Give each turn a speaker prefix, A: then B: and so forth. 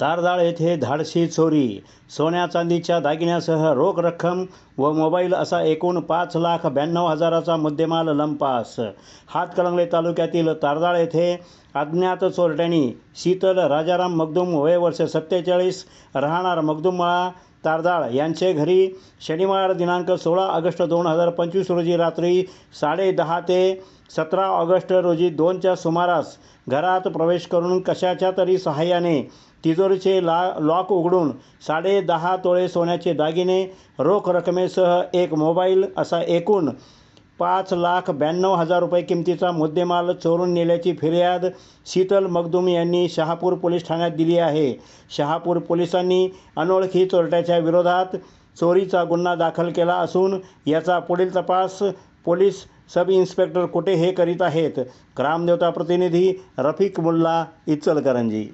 A: तारदाळ येथे धाडशी चोरी. सोन्या चांदीच्या दागिन्यासह रोख रक्कम व मोबाईल असा एकूण पाच लाख ब्याण्णव हजाराचा मुद्देमाल लंपास. हातकणंगले तालुक्यातील तारदाळ येथे अज्ञात चोरट्यांनी शीतल राजाराम मगदूम वय वर्ष सत्तेचाळीस राहणार मगदूममाळा तारदाळ यांचे घरी शनिवार दिनांक सोळा ऑगस्ट दोन हजार पंचवीस रोजी रात्री साडे दहा ते सतरा ऑगस्ट रोजी दोनच्या सुमारास घरात प्रवेश करून कशाच्या तरी सहाय्याने तिजोरीचे ला लॉक उघडून साडे दहा तोळे सोन्याचे दागिने रोख रकमेसह एक मोबाईल असा एकूण पाच लाख ब्याण्णव हजार रुपये किमतीचा मुद्देमाल चोरून नेल्याची फिर्याद शीतल मगदूम यांनी शहापूर पोलीस ठाण्यात दिली आहे. शहापूर पोलिसांनी अनोळखी चोरट्याच्या विरोधात चोरीचा गुन्हा दाखल केला असून याचा पुढील तपास पोलीस सब इन्स्पेक्टर कुटे हे करीत आहेत? ग्रामदेवता प्रतिनिधी रफिक मुल्ला इचलकरंजी.